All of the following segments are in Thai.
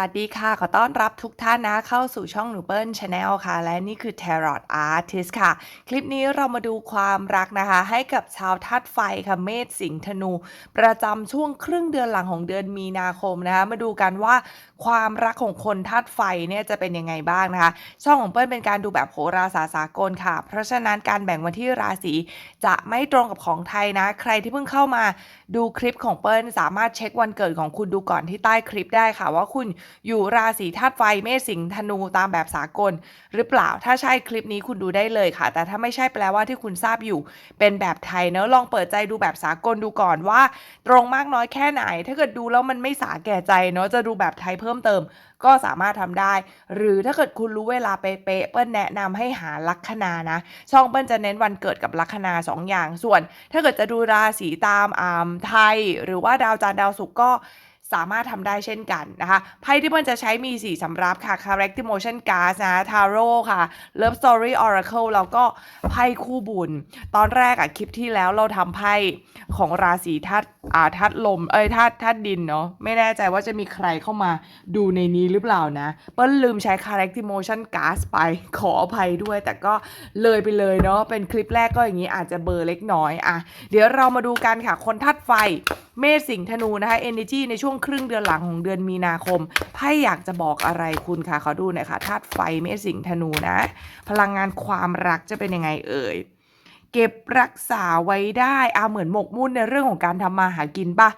วัสดีค่ะ ขอต้อนรับทุกท่านนะเข้าสู่ช่องหนูเปิ้ลชาแนลค่ะ และนี่คือ Tarot Artist ค่ะ คลิปนี้เรามาดูความรักนะคะ ให้กับชาวธาตุไฟค่ะเมษสิงห์ธนู ประจำช่วงครึ่งเดือนหลังของเดือนมีนาคมนะคะมาดูกันว่าความรักของคนธาตุไฟเนี่ยจะเป็นยังไงบ้างนะคะ ช่องของเปิ้ลเป็นการดูแบบโหราศาสสากลค่ะ เพราะฉะนั้นการแบ่งวันที่ราศีจะไม่ตรงกับของไทยนะ ใครที่เพิ่งเข้ามาดูคลิปของเปิ้ลสามารถเช็ควันเกิดของคุณดูก่อนที่ใต้คลิปได้ค่ะว่าคุณอยู่ราศีธาตุไฟเมษสิงห์ธนูตามแบบสากล หรือเปล่าถ้าใช่คลิปนี้คุณดูได้เลยค่ะ แต่ถ้าไม่ใช่แปลว่าที่คุณทราบอยู่เป็นแบบไทยเนอะลองเปิดใจดูแบบสากลดูก่อนว่า ตรงมากน้อยแค่ไหน ถ้าเกิดดูแล้วมันไม่สาแก่ใจเนาะจะดูแบบไทยเพิ่มเติม ก็สามารถทำได้ หรือถ้าเกิดคุณรู้เวลาเป๊ะเปิ้ลแนะนำให้หาลัคนานะ ช่องเปิ้ลจะเน้นวันเกิดกับลัคนาสออย่างส่วน ถ้าเกิดจะดูราศีตามอามไทย หรือว่าดาวจันทร์ดาวศุกร์ก็ สามารถทำได้เช่นกันนะคะ ไพ่ที่เปิ้ลจะใช้มี 4สำรับค่ะ Character Motion Cards นะ Tarot ค่ะ Love Story Oracle แล้วก็ไพ่คู่บุญ ตอนแรกอะคลิปที่แล้วเราทำไพ่ของราศีธาตุอาธาตุลม เอ้ยธาตุธาตุดินเนาะ ไม่แน่ใจว่าจะมีใครเข้ามาดูในนี้หรือเปล่านะ เปิ้ลลืมใช้ Character Motion Cards ไป ขออภัยด้วย แต่ก็เลยไปเลยเนาะ เป็นคลิปแรกก็อย่างนี้อาจจะเบอร์เล็กน้อยอะเดี๋ยวเรามาดูกันค่ะ คนธาตุไฟ เมษสิงห์ธนูนะคะ energy ในช่วงครึ่งเดือนหลังของเดือนมีนาคมไพ่อยากจะบอกอะไรคุณคะขอดูหน่อยค่ะธาตุไฟเมษสิงห์ธนูนะ พลังงานความรักจะเป็นยังไงเอ่ยเก็บรักษาไว้ได้อาเหมือนหมกมุ่นในเรื่องของการทำมาหากินปะ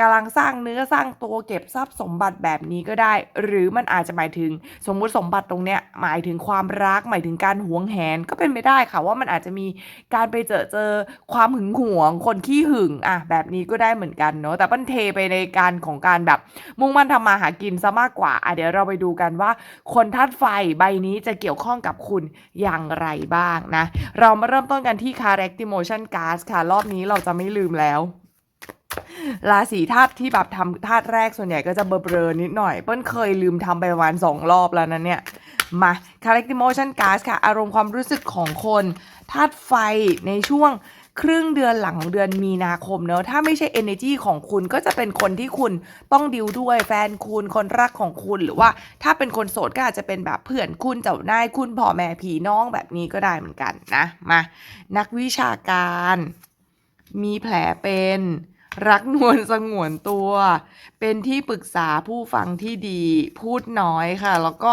กำลังสร้างเนื้อสร้างตัวเก็บทรัพย์สมบัติแบบนี้ก็ได้ หรือมันอาจจะหมายถึงสมมุติสมบัติตรงเนี้ยหมายถึงความรักหมายถึงการหวงแหนก็เป็นไปได้ค่ะว่ามันอาจจะมีการไปเจอเจอความหึงหวง คนขี้หึงอะแบบนี้ก็ได้เหมือนกันเนาะแต่ปั้นเทไปในการของการแบบ มุ่งมั่นทำมาหากินซะมากกว่าอะเดี๋ยวเราไปดูกันว่า คนธาตุไฟใบนี้จะเกี่ยวข้องกับคุณอย่างไรบ้างนะ เรามาเริ่มต้นกันที่ Character Motion Cards ค่ะ รอบนี้เราจะไม่ลืมแล้ว ราศีธาตุที่แบบทำธาตุแรกส่วนใหญ่ก็จะเบลอๆนิดหน่อย เปิ้ลเคยลืมทำไปประมาณสองรอบแล้วนะเนี่ย มา Character Motion Cards ค่ะ อารมณ์ความรู้สึกของคนธาตุไฟในช่วงครึ่งเดือนหลังของเดือนมีนาคมเนอะถ้าไม่ใช่ energy ของคุณก็จะเป็นคนที่คุณต้องดิวด้วยแฟนคุณคนรักของคุณหรือว่าถ้าเป็นคนโสดก็อาจจะเป็นแบบเพื่อนคุณเจ้านายคุณพ่อแม่พี่น้องแบบนี้ก็ได้เหมือนกันนะมานักวิชาการ มีแผลเป็น รักนวลสงวนตัว เป็นที่ปรึกษาผู้ฟังที่ดี พูดน้อยค่ะ แล้วก็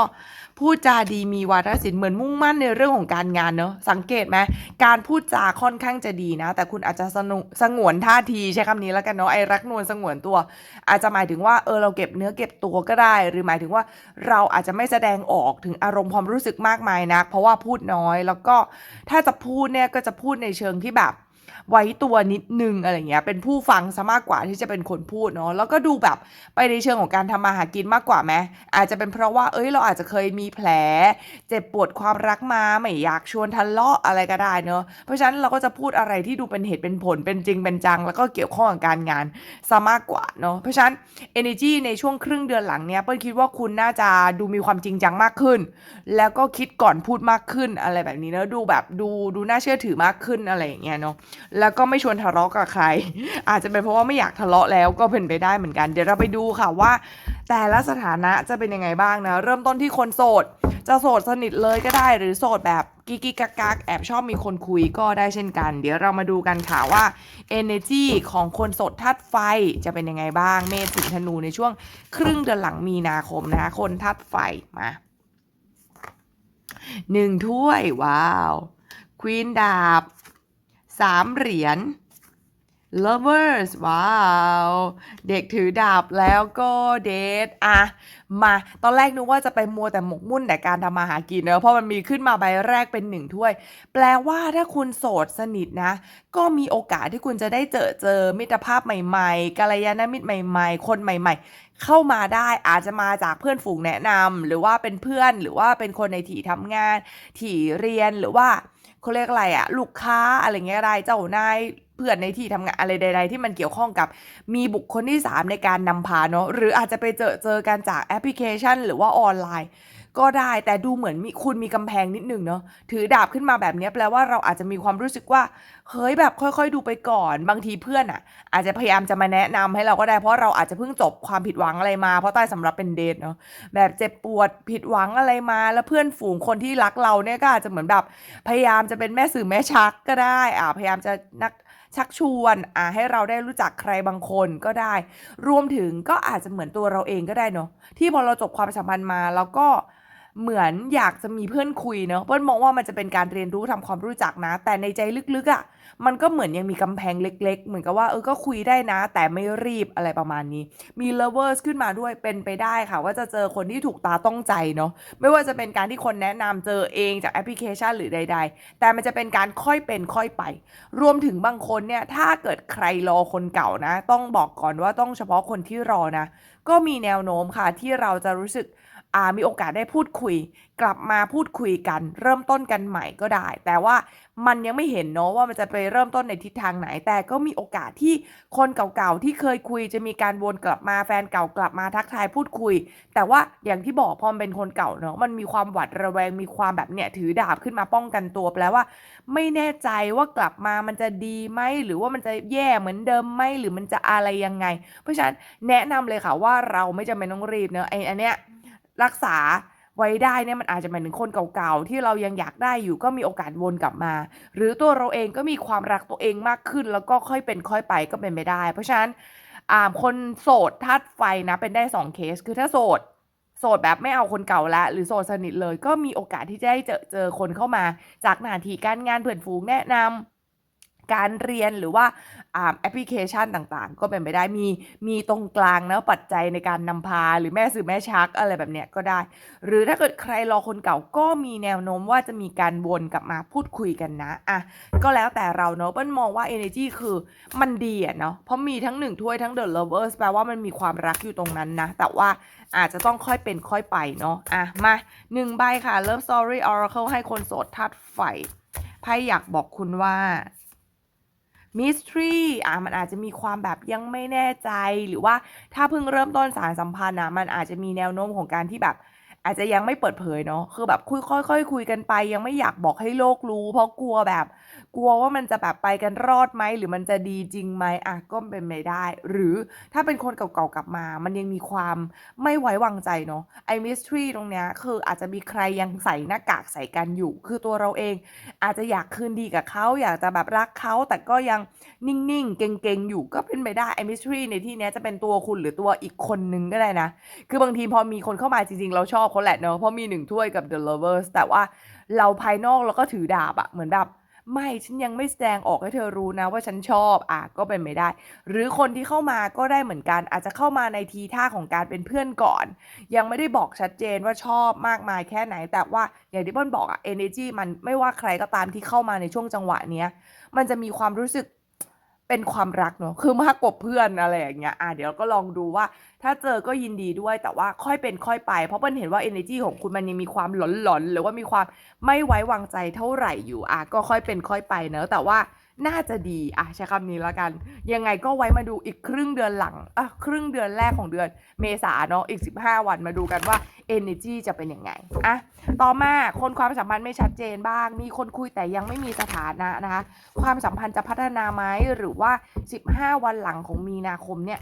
พูดจาดีมีวาทศิลป์เหมือนมุ่งมั่นในเรื่องของการงานเนอะสังเกตไหมการพูดจาค่อนข้างจะดีนะ แต่คุณอาจจะสนุสงวนท่าทีใช้คำนี้แล้วกันเนาะไอ้รักนวลสงวนตัว อาจจะหมายถึงว่าเออเราเก็บเนื้อเก็บตัวก็ได้ หรือหมายถึงว่าเราอาจจะไม่แสดงออกถึงอารมณ์ความรู้สึกมากมายนัก เพราะว่าพูดน้อย แล้วก็ถ้าจะพูดเนี่ยก็จะพูดในเชิงที่แบบ ไว้ตัวนิดนึงอะไรเงี้ยเป็นผู้ฟังซะมากกว่าที่จะเป็นคนพูดเนาะแล้วก็ดูแบบไปในเชิงของการทำมาหากินมากกว่าไหมอาจจะเป็นเพราะว่าเอ้ยเราอาจจะเคยมีแผล เจ็บปวดความรักมาไม่อยากชวนทะเลาะอะไรก็ได้เนาะเพราะฉะนั้นเราก็จะพูดอะไรที่ดูเป็นเหตุเป็นผลเป็นจริงเป็นจัง แล้วก็เกี่ยวข้องกับการงานซะมากกว่าเนาะเพราะฉะนั้น energy ในช่วงครึ่งเดือนหลังเนี้ยเปิ้ลคิดว่าคุณน่าจะดูมีความจริงจังมากขึ้น แล้วก็คิดก่อนพูดมากขึ้นอะไรแบบนี้เนอะดูแบบดูดูน่าเชื่อถือมากขึ้นอะไรอย่างเงี้ยเนาะแล้วก็ไม่ชวนทะเลาะกับใคร อาจจะเป็นเพราะว่าไม่อยากทะเลาะแล้วก็เป็นไปได้เหมือนกัน เดี๋ยวเราไปดูค่ะว่า แต่ละสถานะจะเป็นยังไงบ้างนะ เริ่มต้นที่คนโสด จะโสดสนิทเลยก็ได้ หรือโสดแบบกิกกิกักกักแอบชอบมีคนคุยก็ได้เช่นกัน เดี๋ยวเรามาดูกันค่ะว่า energy ของคนโสดธาตุไฟจะเป็นยังไงบ้าง เมษสิงธนูในช่วงครึ่งเดือนหลังมีนาคมนะคะคนธาตุไฟมาหนึ่งถ้วย ว้าวควีนดาบ สามเหรียญ lovers ว้าว เด็กถือดาบแล้วก็เดทอะมา ตอนแรกนึกว่าจะไปมัวแต่หมกมุ่นแต่การทำมาหากินเนอะเพราะมันมีขึ้นมาใบแรกเป็นหนึ่งถ้วย แปลว่าถ้าคุณโสดสนิทนะ ก็มีโอกาสที่คุณจะได้เจอเจอมิตรภาพใหม่ๆกัลยาณมิตรใหม่ ๆ คนใหม่ ๆ เข้ามาได้อาจจะมาจากเพื่อนฝูงแนะนำหรือว่าเป็นเพื่อนหรือว่าเป็นคนในที่ทำงานที่เรียนหรือว่า เขาเรียกอะไรอะลูกค้าอะไรเงี้ยได้เจ้านายเพื่อนในที่ทำงานอะไรใด ๆ ที่มันเกี่ยวข้องกับมีบุคคลที่ 3 ในการนำพาเนาะหรืออาจจะไปเจอเจอกันจากแอปพลิเคชัน หรือว่าออนไลน์ ก็ได้แต่ดูเหมือนมีคุณมีกำแพงนิดนึงเนาะถือดาบขึ้นมาแบบเนี้ยแปลว่าเราอาจจะมีความรู้สึกว่าเฮ้ยแบบค่อยๆ ดูไปก่อน บางทีเพื่อนอะ อาจจะพยายามจะมาแนะนำให้เราก็ได้เพราะเราอาจจะเพิ่งจบความผิดหวังอะไรมาเพราะใต้สำหรับเป็นเดทเนาะแบบเจ็บปวดผิดหวังอะไรมา แล้วเพื่อนฝูงคนที่รักเราเนี่ยก็อาจจะเหมือนแบบพยายามจะเป็นแม่สื่อแม่ชักก็ได้อ่าพยายามจะนักชักชวนอ่าให้เราได้รู้จักใครบางคนก็ได้ รวมถึงก็อาจจะเหมือนตัวเราเองก็ได้เนาะที่พอเราจบความสัมพันธ์มาแล้วก็ เหมือนอยากจะมีเพื่อนคุยเนาะเปิ้ลมองว่ามันจะเป็นการเรียนรู้ทำความรู้จักนะ แต่ในใจลึกๆอะ่ะ มันก็เหมือนยังมีกำแพงเล็ก ๆ เหมือนกับว่าเออก็คุยได้นะ แต่ไม่รีบอะไรประมาณนี้ มี lovers ขึ้นมาด้วยเป็นไปได้ค่ะ ว่าจะเจอคนที่ถูกตาต้องใจเนาะไม่ว่าจะเป็นการที่คนแนะนำเจอเองจากแอปพลิเคชันหรือใด ๆ แต่มันจะเป็นการค่อยเป็นค่อยไป รวมถึงบางคนเนี่ยถ้าเกิดใครรอคนเก่านะ ต้องบอกก่อนว่าต้องเฉพาะคนที่รอนะ ก็มีแนวโน้มค่ะที่เราจะรู้สึก มีโอกาสได้พูดคุย กลับมาพูดคุยกัน เริ่มต้นกันใหม่ก็ได้ แต่ว่ามันยังไม่เห็นเนาะว่ามันจะไปเริ่มต้นในทิศทางไหน แต่ก็มีโอกาสที่คนเก่าๆที่เคยคุยจะมีการวนกลับมาแฟนเก่ากลับมาทักทายพูดคุย แต่ว่าอย่างที่บอกพอมเป็นคนเก่าเนาะมันมีความหวาดระแวงมีความแบบเนี่ยถือดาบขึ้นมาป้องกันตัวแปลว่า ไม่แน่ใจว่ากลับมามันจะดีไหมหรือว่ามันจะแย่เหมือนเดิมไหมหรือมันจะอะไรยังไง เพราะฉะนั้นแนะนำเลยค่ะว่าเราไม่จำเป็นต้องรีบเนอะไอ้อันเนี้ย รักษาไว้ได้เนี่ยมันอาจจะหมายถึงคนเก่าๆที่เรายังอยากได้อยู่ก็มีโอกาสวนกลับมา หรือตัวเราเองก็มีความรักตัวเองมากขึ้น แล้วก็ค่อยเป็นค่อยไปก็เป็นไปได้ เพราะฉะนั้นคนโสดธาตุไฟนะเป็นได้สองเคส คือถ้าโสดโสดแบบไม่เอาคนเก่าล้วหรือโสดสนิทเลยก็มีโอกาสที่จะได้เจอเจอคนเข้ามา จากหน้าที่การงานเพื่อนฝูงแนะนำการเรียนหรือว่า แอปพลิเคชันต่างๆ ก็เป็นไปได้มีมีตรงกลางนะปัจจัยในการนำพา หรือแม่สื่อแม่ชักอะไรแบบเนี้ยก็ได้ หรือถ้าเกิดใครรอคนเก่าก็มีแนวโน้มว่าจะมีการวนกลับมาพูดคุยกันนะอะก็แล้วแต่เราเนาะเปิ้ลมองว่า energy คือมันดีอะเนาะเพราะมีทั้งหนึ่งถ้วยทั้ง the lovers แปลว่ามันมีความรักอยู่ตรงนั้นนะ แต่ว่าอาจจะต้องค่อยเป็นค่อยไปเนาะอะมาหนึ่งใบค่ะ love story oracle ให้คนโสดธาตุไฟไพ่อยากบอกคุณว่า มิสทรีอะมันอาจจะมีความแบบยังไม่แน่ใจหรือว่าถ้าเพิ่งเริ่มต้นสารสัมพันธ์นะมันอาจจะมีแนวโน้มของการที่แบบ อาจจะยังไม่เปิดเผยเนาะคือแบบคุยค่อยๆคุยกันไป ยังไม่อยากบอกให้โลกรู้ เพราะกลัวแบบ กลัวว่ามันจะแบบไปกันรอดไหมหรือมันจะดีจริงไหมอะก็เป็นไม่ได้ หรือถ้าเป็นคนเก่าๆกลับมา มันยังมีความไม่ไว้วางใจเนาะไอ้มิสทรีตรงเนี้ยคืออาจจะมีใครยังใส่หน้ากากใส่กันอยู่ คือตัวเราเอง อาจจะอยากคืนดีกับเขาอยากจะแบบรักเขาแต่ก็ยังนิ่งๆ เก่งๆ อยู่ก็เป็นไปได้ไอ้มิสทรีในที่เนี้ยจะเป็นตัวคุณหรือตัวอีกคนนึงก็ได้นะ คือบางทีพอมีคนเข้ามาจริงๆ เราชอบเขาแหละเนาะเพราะมีหนึ่งถ้วยกับ The Lovers แต่ว่าเราภายนอกเราก็ถือดาบอะเหมือนแบบ ไม่ฉันยังไม่แสดงออกให้เธอรู้นะว่าฉันชอบอะก็เป็นไม่ได้ หรือคนที่เข้ามาก็ได้เหมือนกัน อาจจะเข้ามาในทีท่าของการเป็นเพื่อนก่อน ยังไม่ได้บอกชัดเจนว่าชอบมากมายแค่ไหน แต่ว่าอย่างที่เปิ้ลบอกอะ energy มันไม่ว่าใครก็ตามที่เข้ามาในช่วงจังหวะเนี้ยมันจะมีความรู้สึก เป็นความรักเนาะคือมากกว่าเพื่อนอะไรอย่างเงี้ยอะเดี๋ยวก็ลองดูว่า ถ้าเจอก็ยินดีด้วยแต่ว่าค่อยเป็นค่อยไป เพราะเปิ้ลเห็นว่า energy ของคุณมันยังมีความหลอนๆหรือว่ามีความไม่ไว้วางใจเท่าไหร่อยู่อะก็ค่อยเป็นค่อยไปเนอะแต่ว่า น่าจะดีอะใช้คำนี้แล้วกัน ยังไงก็ไว้มาดูอีกครึ่งเดือนหลังอะครึ่งเดือนแรกของเดือนเมษาเนาะอีก 15 วันมาดูกันว่า energy จะเป็นยังไงอะต่อมาคนความสัมพันธ์ไม่ชัดเจนบ้าง มีคนคุยแต่ยังไม่มีสถานะนะคะความสัมพันธ์จะพัฒนาไหมหรือว่า 15 วันหลังของมีนาคมเนี่ย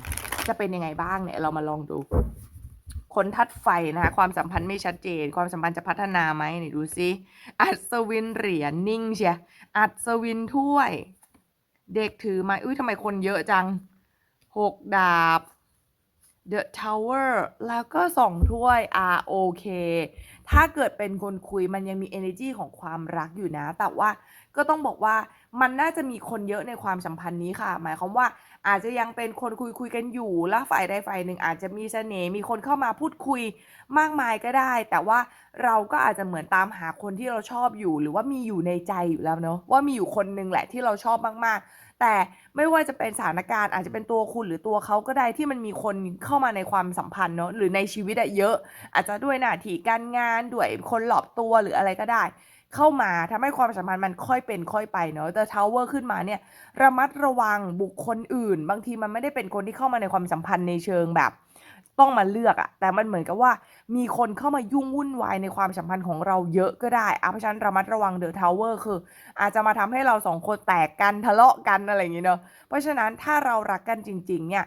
จะเป็นยังไงบ้างเนี่ยเรามาลองดู คนทัดไฟนะคะความสัมพันธ์ไม่ชัดเจน ความสัมพันธ์จะพัฒนาไหมนี่ดูซิอัศวินเหรียญนิ่งเชียอัศวินถ้วย เด็กถือไม้อุ้ยทำไมคนเยอะจังหกดาบ The Tower แล้วก็สองถ้วย R O K ถ้าเกิดเป็นคนคุยมันยังมี energy ของความรักอยู่นะ แต่ว่าก็ต้องบอกว่า มันน่าจะมีคนเยอะในความสัมพันธ์นี้ค่ะ หมายความว่าอาจจะยังเป็นคนคุยคุยกันอยู่แล้วฝ่ายใดฝ่ายหนึ่งอาจจะมีเสน่ห์มีคนเข้ามาพูดคุยมากมายก็ได้ แต่ว่าเราก็อาจจะเหมือนตามหาคนที่เราชอบอยู่ หรือว่ามีอยู่ในใจอยู่แล้วเนาะว่ามีอยู่คนนึงแหละที่เราชอบมากๆ แต่ไม่ว่าจะเป็นสถานการณ์อาจจะเป็นตัวคุณหรือตัวเขาก็ได้ที่มันมีคนเข้ามาในความสัมพันธ์เนาะหรือในชีวิตอะเยอะ อาจจะด้วยหน้าที่การงานด้วยคนหลอบตัวหรืออะไรก็ได้ เข้ามาทำให้ความสัมพันธ์มันค่อยเป็นค่อยไปเนาะแต่ทาวเวอร์ขึ้นมาเนี่ยระมัดระวังบุคคลอื่น บางทีมันไม่ได้เป็นคนที่เข้ามาในความสัมพันธ์ในเชิงแบบ ต้องมาเลือกอะแต่มันเหมือนกับว่ามีคนเข้ามายุ่งวุ่นวายในความสัมพันธ์ของเราเยอะก็ได้อะเพราะฉะนั้นระมัดระวังเดอะทาวเวอร์คือ อาจจะมาทำให้เราสองคนแตกกันทะเลาะกันอะไรอย่างเงี้เนาะเพราะฉะนั้นถ้าเรารักกันจริง ๆ เนี่ย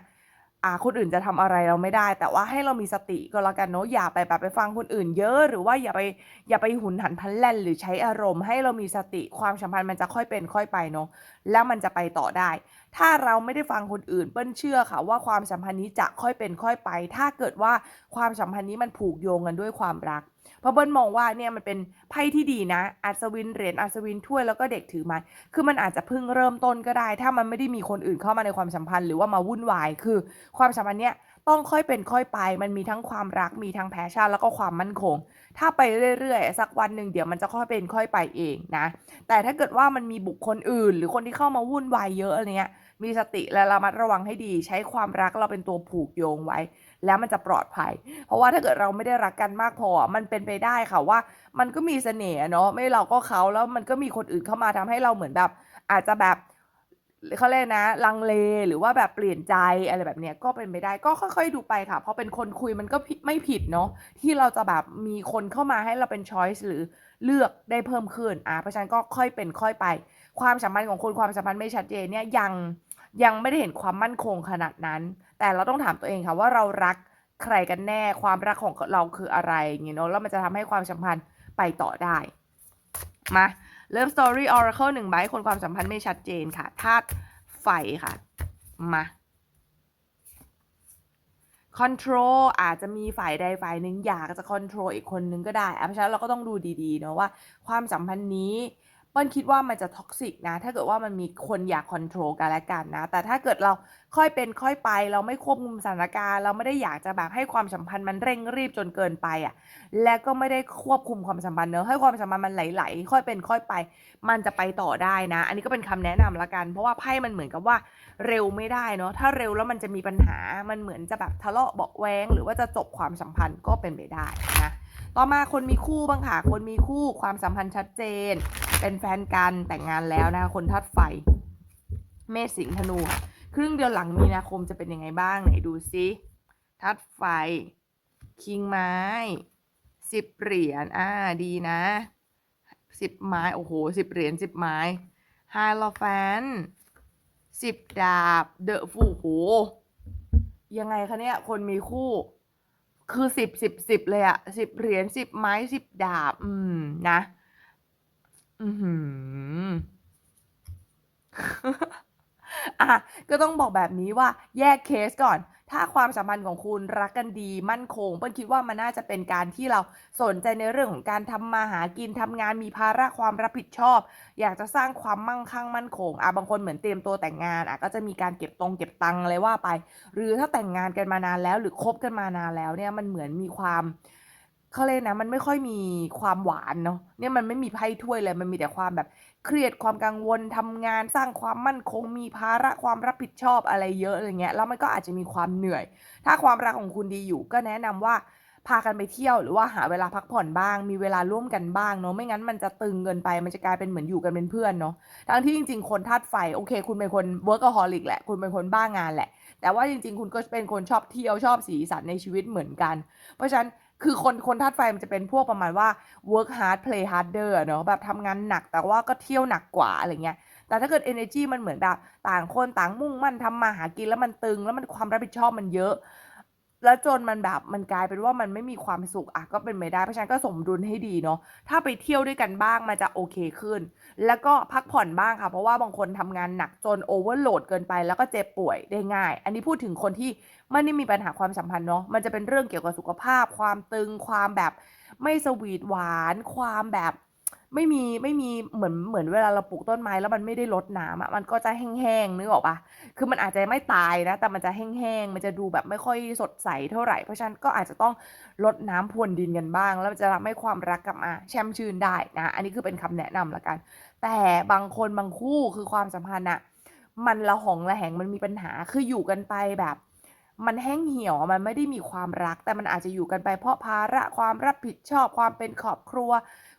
อ่าคนอื่นจะทำอะไรเราไม่ได้ แต่ว่าให้เรามีสติก็แล้วกันเนาะอย่าไปแบบไปฟังคนอื่นเยอะ หรือว่าอย่าไปอย่าไปหุนหันพลันแล่นหรือใช้อารมณ์ให้เรามีสติความสัมพันธ์มันจะค่อยเป็นค่อยไปเนาะแล้วมันจะไปต่อได้ ถ้าเราไม่ได้ฟังคนอื่นเปิ้ลเชื่อค่ะว่าความสัมพันธ์นี้จะค่อยเป็นค่อยไป ถ้าเกิดว่าความสัมพันธ์นี้มันผูกโยงกันด้วยความรัก เพราะเบิ้ลมองว่าเนี่ยมันเป็นไพ่ที่ดีนะ อัศวินเหรียญอัศวินถ้วยแล้วก็เด็กถือไม้คือมันอาจจะเพิ่งเริ่มต้นก็ได้ ถ้ามันไม่ได้มีคนอื่นเข้ามาในความสัมพันธ์หรือว่ามาวุ่นวายคือ ความสัมพันธ์เนี้ยต้องค่อยเป็นค่อยไป มันมีทั้งความรักมีทั้งแพชชั่นแล้วก็ความมั่นคง ถ้าไปเรื่อยๆ สักวันหนึ่งเดี๋ยวมันจะค่อยเป็นค่อยไปเองนะ แต่ถ้าเกิดว่ามันมีบุคคลอื่น หรือคนที่เข้ามาวุ่นวายเยอะอะไรเงี้ย มีสติและระมัดระวังให้ดี ใช้ความรักเราเป็นตัวผูกโยงไว้ แล้วมันจะปลอดภัย เพราะว่าถ้าเกิดเราไม่ได้รักกันมากพอ มันเป็นไปได้ค่ะว่า มันก็มีเสน่ห์เนาะไม่เราก็เขาแล้วมันก็มีคนอื่นเข้ามาทำให้เราเหมือนแบบ อาจจะแบบเขาเรียกนะ ลังเลหรือว่าแบบเปลี่ยนใจอะไรแบบเนี้ยก็เป็นไปได้ก็ค่อย ๆ ดูไปค่ะ เพราะเป็นคนคุยมันก็ไม่ผิดเนาะที่เราจะแบบมีคนเข้ามาให้เราเป็นช้อยส์หรือเลือกได้เพิ่มขึ้นอะเพราะฉะนั้นก็ค่อยเป็นค่อยไป ความสัมพันธ์ของคนความสัมพันธ์ไม่ชัดเจนเนี่ยยังยังไม่ได้เห็นความมั่นคงขนาดนั้น แต่เราต้องถามตัวเองค่ะว่าเรารักใครกันแน่ความรักของเราคืออะไรอย่างเงี้ยเนาะแล้วมันจะทำให้ความสัมพันธ์ไปต่อได้มาเริ่ม story oracle หนึ่งใบคนความสัมพันธ์ไม่ชัดเจนค่ะธาตุไฟค่ะ มา control อาจจะมีฝ่ายใดฝ่ายหนึ่งอยากจะ control อีกคนนึงก็ได้เพราะฉะนั้นเราก็ต้องดูดีๆเนาะว่าความสัมพันธ์นี้ เปิ้ลคิดว่ามันจะท็อกซิกนะ ถ้าเกิดว่ามันมีคนอยากคอนโทรลกันและกันนะ แต่ถ้าเกิดเราค่อยเป็นค่อยไป เราไม่ควบคุมสถานการณ์ เราไม่ได้อยากจะแบบให้ความสัมพันธ์มันเร่งรีบจนเกินไปอะ และก็ไม่ได้ควบคุมความสัมพันธ์เนอะให้ความสัมพันธ์มันไหลๆค่อยเป็นค่อยไป มันจะไปต่อได้นะ อันนี้ก็เป็นคำแนะนำละกัน เพราะว่าไพ่มันเหมือนกับว่าเร็วไม่ได้เนาะ ถ้าเร็วแล้วมันจะมีปัญหา มันเหมือนจะแบบทะเลาะเบาแวงหรือว่าจะจบความสัมพันธ์ก็เป็นไปได้นะ ต่อมาคนมีคู่บ้างค่ะ คนมีคู่ความสัมพันธ์ชัดเจน เป็นแฟนกันแต่งงานแล้วนะคะคนทัดไฟ เมษสิงห์ธนู ครึ่งเดือนหลังมีนาคมจะเป็นยังไงบ้างไหนดูซิทัดไฟ คิงไม้สิบเหรียญอ่าดีนะสิบไม้โอ้โหสิบเหรียญสิบไม้ไฮโลแฟนสิบดาบเดอะฟูโหยังไงคะเนี่ยคนมีคู่ คือสิบสิบสิบเลยอะสิบเหรียญสิบไม้สิบดาบ อืม นะ อือหือ อะก็ต้องบอกแบบนี้ว่าแยกเคสก่อน ถ้าความสัมพันธ์ของคุณรักกันดีมั่นคงเปิ้ลคิดว่ามันน่าจะเป็นการที่เราสนใจในเรื่องของการทำมาหากินทำงานมีภาระความรับผิดชอบ อยากจะสร้างความมั่งคั่งมั่นคงอะบางคนเหมือนเตรียมตัวแต่งงานอะก็จะมีการเก็บตรงเก็บตังค์อะไรว่าไป หรือถ้าแต่งงานกันมานานแล้ว หรือคบกันมานานแล้วเนี่ยมันเหมือนมีความ เขาเลยกนะ มันไม่ค่อยมีความหวานเนาะเนี่ยมันไม่มีไพ่ถ้วยเลยมันมีแต่ความแบบเครียดความกังวลทำงานสร้างความมั่นคงมีภาระความรับผิดชอบอะไรเยอะอะไรเงี้ยแล้วมันก็อาจจะมีความเหนื่อย ถ้าความรักของคุณดีอยู่ก็แนะนำว่าพากันไปเที่ยวหรือว่าหาเวลาพักผ่อนบ้าง มีเวลาร่วมกันบ้างเนาะไม่งั้นมันจะตึงเกินไป มันจะกลายเป็นเหมือนอยู่กันเป็นเพื่อนเนาะทั้งที่จริง ๆ คนธาตุไฟโอเค คุณเป็นคน workaholic แหละคุณเป็นคนบ้างานแหละ แต่ว่าจริง ๆ คุณก็เป็นคนชอบเที่ยวชอบสีสันในชีวิตเหมือนกัน เพราะฉะนั้น คือคนคนธาตุไฟมันจะเป็นพวกประมาณว่า work hard play harder เนาะแบบทำงานหนักแต่ว่าก็เที่ยวหนักกว่าอะไรเงี้ยแต่ถ้าเกิด energy มันเหมือนแบบต่างคนต่างมุ่งมั่นทำมาหากินแล้วมันตึง แล้วมันความรับผิดชอบมันเยอะ แล้วจนมันแบบมันกลายเป็นว่ามันไม่มีความสุขอะก็เป็นไม่ได้เพราะฉะนั้นก็สมดุลให้ดีเนาะถ้าไปเที่ยวด้วยกันบ้างมันจะโอเคขึ้น แล้วก็พักผ่อนบ้างค่ะ เพราะว่าบางคนทำงานหนักจนโอเวอร์โหลดเกินไป แล้วก็เจ็บป่วยได้ง่าย อันนี้พูดถึงคนที่ไม่ได้มีปัญหาความสัมพันธ์เนาะมันจะเป็นเรื่องเกี่ยวกับสุขภาพ ความตึงความแบบไม่สวีทหวาน ความแบบ ไม่มีไม่มีเหมือนเหมือนเวลาเราปลูกต้นไม้แล้วมันไม่ได้รดน้ำอะมันก็จะแห้งๆนึกออกปะคือมันอาจจะไม่ตายนะ แต่มันจะแห้งๆมันจะดูแบบไม่ค่อยสดใสเท่าไหร่เพราะฉะนั้นก็อาจจะต้องรดน้ำพรวนดินกันบ้าง แล้วจะทำให้ความรักกลับมาแช่มชื่นได้นะ อันนี้คือเป็นคำแนะนำละกัน แต่บางคนบางคู่คือความสัมพันธ์อะมันละหองละแหงมันมีปัญหาคืออยู่กันไปแบบมันแห้งเหี่ยว มันไม่ได้มีความรัก แต่มันอาจจะอยู่กันไปเพราะภาระความรับผิดชอบความเป็นครอบครัว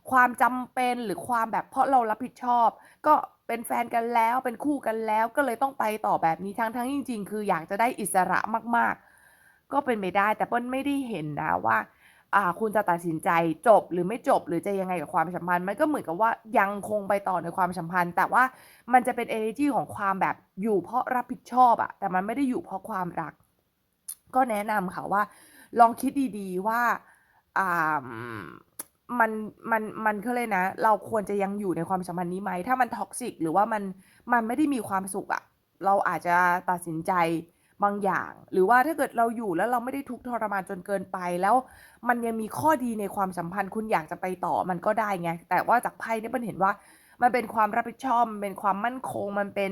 ความจำเป็นหรือความแบบเพราะเรารับผิดชอบ ก็เป็นแฟนกันแล้วเป็นคู่กันแล้วก็เลยต้องไปต่อแบบนี้ทั้งทั้งจริง ๆ คืออยากจะได้อิสระมาก ๆ ก็เป็นไปได้ แต่เปิ้ลไม่ได้เห็นนะว่าอ่าคุณจะตัดสินใจจบหรือไม่จบหรือจะยังไงกับความสัมพันธ์มันก็เหมือนกับว่ายังคงไปต่อในความสัมพันธ์ แต่ว่ามันจะเป็นเอเนอร์จีของความแบบอยู่เพราะรับผิดชอบอะแต่มันไม่ได้อยู่เพราะความรัก ก็แนะนำค่ะว่า ลองคิดดีๆว่าอ่า มันมันมันเขาเรียนะ เราควรจะยังอยู่ในความสัมพันธ์นี้ไหม ถ้ามัน toxic หรือว่ามันมันไม่ได้มีความสุขอะเราอาจจะตัดสินใจบางอย่าง หรือว่าถ้าเกิดเราอยู่แล้วเราไม่ได้ทุกข์ทรมานจนเกินไปแล้ว มันยังมีข้อดีในความสัมพันธ์คุณอยากจะไปต่อมันก็ได้ไงแต่ว่าจากไพ่เนี่ยเปิ้ลเห็นว่า มันเป็นความรับผิดชอบมันเป็นความมั่นคงมันเป็น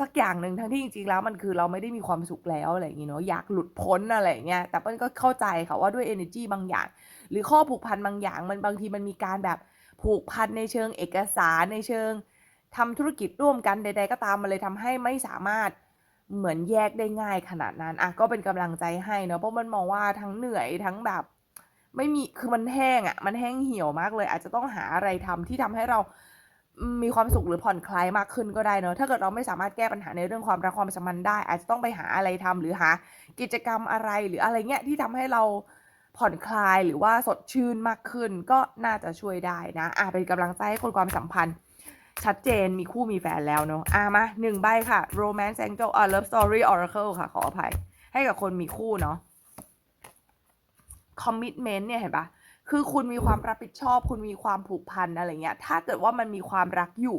สักอย่างหนึ่งทั้งที่จริงๆแล้วมันคือเราไม่ได้มีความสุขแล้วอะไรอย่างงี้เนาะอยากหลุดพ้นอะไรเงี้ยแต่เปิ้ลก็เข้าใจค่ะว่าด้วยเอเนอร์จีบางอย่าง หรือข้อผูกพันบางอย่าง มันบางทีมันมีการแบบผูกพันในเชิงเอกสารในเชิงทำธุรกิจร่วมกันใด ๆ ก็ตามมันเลยทำให้ไม่สามารถเหมือนแยกได้ง่ายขนาดนั้นอะก็เป็นกำลังใจให้เนาะเพราะมันมองว่าทั้งเหนื่อยทั้งแบบ ไม่มีคือมันแห้งอะมันแห้งเหี่ยวมากเลย อาจจะต้องหาอะไรทำที่ทำให้เรา มีความสุขหรือผ่อนคลายมากขึ้นก็ได้เนาะถ้าเกิดเราไม่สามารถแก้ปัญหาในเรื่องความรักความสัมพันธ์ได้ อาจจะต้องไปหาอะไรทำหรือหากิจกรรมอะไรหรืออะไรเงี้ยที่ทำให้เราผ่อนคลายหรือว่าสดชื่นมากขึ้นก็น่าจะช่วยได้นะอะเป็นกำลังใจให้คนความสัมพันธ์ ชัดเจนมีคู่มีแฟนแล้วเนาะอามา1ใบค่ะ Romance Angel อ่า Love Story Oracle ค่ะ ขออภัย ให้กับคนมีคู่เนาะ Commitment เนี่ยเห็นปล่า คือคุณมีความรับผิดชอบ คุณมีความผูกพันอะไรเงี้ย ถ้าเกิดว่ามันมีความรักอยู่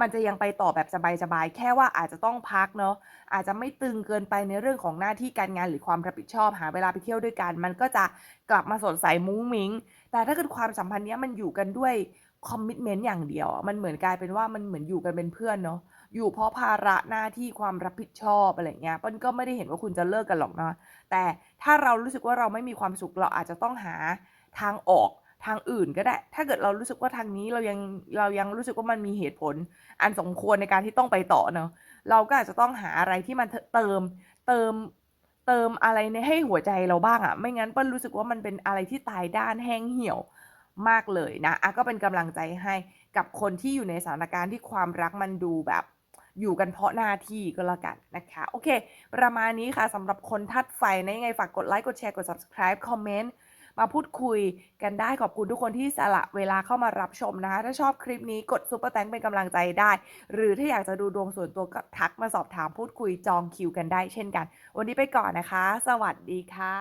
มันจะยังไปต่อแบบสบายๆ แค่ว่าอาจจะต้องพักเนาะ อาจจะไม่ตึงเกินไปในเรื่องของหน้าที่การงานหรือความรับผิดชอบ หาเวลาไปเที่ยวด้วยกัน มันก็จะกลับมาสดใสมุ้งมิ้ง แต่ถ้าเกิดความสัมพันธ์เนี้ยมันอยู่กันด้วย Commitment อย่างเดียว มันเหมือนกลายเป็นว่ามันเหมือนอยู่กันเป็นเพื่อนเนาะ อยู่เพราะภาระหน้าที่ความรับผิดชอบอะไรเงี้ยปิ้ลก็ไม่ได้เห็นว่าคุณจะเลิกกันหรอกเนาะ แต่ถ้าเรารู้สึกว่าเราไม่มีความสุขเราอาจจะต้องหา ทางออกทางอื่นก็ได้ ถ้าเกิดเรารู้สึกว่าทางนี้เรายังเรายังรู้สึกว่ามันมีเหตุผล อันสมควรในการที่ต้องไปต่อเนาะเราก็อาจจะต้องหาอะไรที่มันเติมเติมเติมอะไรในให้หัวใจเราบ้างอะไม่งั้นเปิ้ลรู้สึกว่ามันเป็นอะไรที่ตายด้านแห้งเหี่ยวมากเลยนะอะก็เป็นกำลังใจให้กับคนที่อยู่ในสถานการณ์ที่ความรักมันดูแบบอยู่กันเพราะหน้าที่ก็แล้วกันนะคะ โอเค ประมาณนี้ค่ะสำหรับคนธาตุไฟนะยังไงฝากกดไลค์กดแชร์กด Subscribe คอมเมนต์ มาพูดคุยกันได้ขอบคุณทุกคนที่สละเวลาเข้ามารับชมนะคะ ถ้าชอบคลิปนี้กดซุปเปอร์แตงเป็นกำลังใจได้ หรือถ้าอยากจะดูดวงส่วนตัวก็ทักมาสอบถามพูดคุยจองคิวกันได้เช่นกัน วันนี้ไปก่อนนะคะ สวัสดีค่ะ